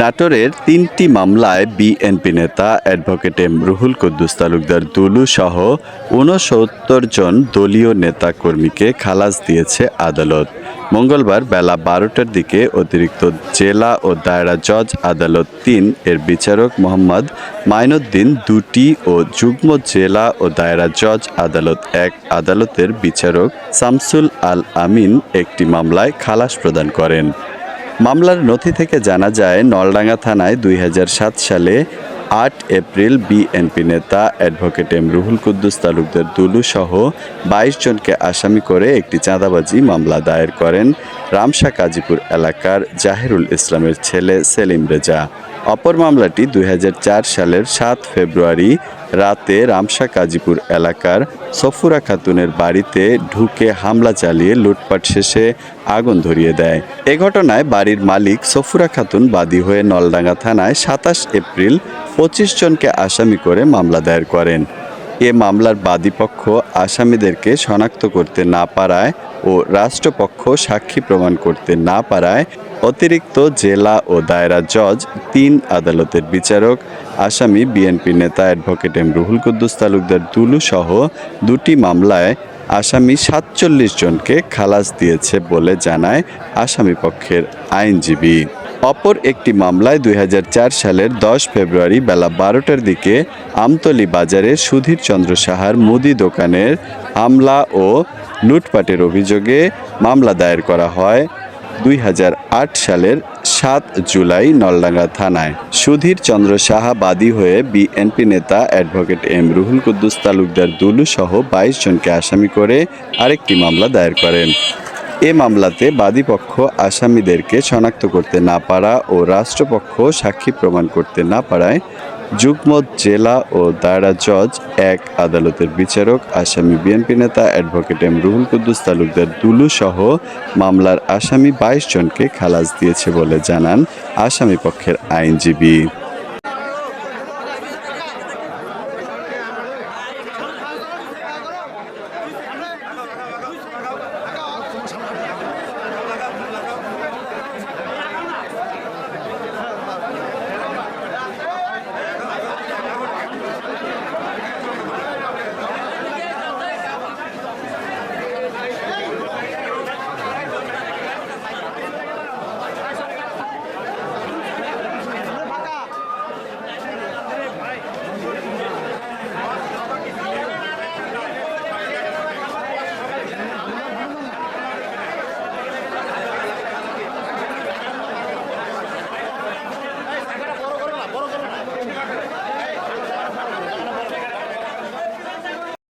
নাটোরের তিনটি মামলায় বিএনপি নেতা অ্যাডভোকেট এম রুহুল কুদ্দুস তালুকদার দুলু সহ ঊনসত্তর জন দলীয় নেতা কর্মীকে খালাস দিয়েছে আদালত। মঙ্গলবার বেলা বারোটার দিকে অতিরিক্ত জেলা ও দায়রা জজ আদালত তিন এর বিচারক মোহাম্মদ মাইনুদ্দিন দুটি ও যুগ্ম জেলা ও দায়রা জজ আদালত এক। আদালতের বিচারক শামসুল আল আমিন একটি মামলায় খালাস প্রদান করেন। মামলার নথি থেকে জানা যায়, নলডাঙ্গা থানায় দুই হাজার সাত সালে আট এপ্রিল বিএনপি নেতা অ্যাডভোকেট এম রুহুল কুদ্দুস তালুকদার দুলু সহ বাইশ জনকে আসামি করে একটি চাঁদাবাজি মামলা দায়ের করেন রামশা কাজীপুর এলাকার জাহিরুল ইসলামের ছেলে সেলিম রেজা। অপর মামলাটি দু হাজার চার সালের সাত ফেব্রুয়ারি রাতে রামসা কাজীপুর এলাকার সফুরা খাতুনের বাড়িতে ঢুকে হামলা চালিয়ে লুটপাট শেষে আগুন ধরিয়ে দেয়। এ ঘটনায় বাড়ির মালিক সফুরা খাতুন বাদী হয়ে নলডাঙ্গা থানায় সাতাশ এপ্রিল পঁচিশ জনকে আসামি করে মামলা দায়ের করেন। এ মামলার বাদীপক্ষ আসামিদেরকে শনাক্ত করতে না পারায় ও রাষ্ট্রপক্ষ সাক্ষী প্রমাণ করতে না পারায় অতিরিক্ত জেলা ও দায়রা জজ, তিন আদালতের বিচারক, আসামি, বিএনপি নেতা অ্যাডভোকেট এম রুহুল কুদ্দুস তালুকদার দুলু সহ দুটি মামলায় আসামি সাতচল্লিশ জনকে খালাস দিয়েছে বলে জানায় আসামি পক্ষের আইনজীবী। অপর একটি মামলায় দুই হাজার চার সালের দশ ফেব্রুয়ারি বেলা বারোটার দিকে আমতলী বাজারে সুধীর চন্দ্র সাহার মুদি দোকানের হামলা ও লুটপাটের অভিযোগে মামলা দায়ের করা হয় দুই হাজার আট সালের সাত জুলাই নলডাঙ্গা থানায়। সুধীর চন্দ্র সাহা বাদী হয়ে বিএনপি নেতা অ্যাডভোকেট এম রুহুল কুদ্দুস তালুকদার দুলু সহ বাইশ জনকে আসামি করে আরেকটি মামলা দায়ের করেন। এ মামলাতে বাদীপক্ষ আসামিদেরকে শনাক্ত করতে না পারা ও রাষ্ট্রপক্ষ সাক্ষী প্রমাণ করতে না পারায় যুগ্ম জেলা ও দায়রা জজ, এক আদালতের বিচারক, আসামি বিএনপি নেতা অ্যাডভোকেট এম রুহুল কুদ্দুস তালুকদার দুলু সহ মামলার আসামি বাইশ জনকে খালাস দিয়েছে বলে জানান আসামি পক্ষের আইনজীবী।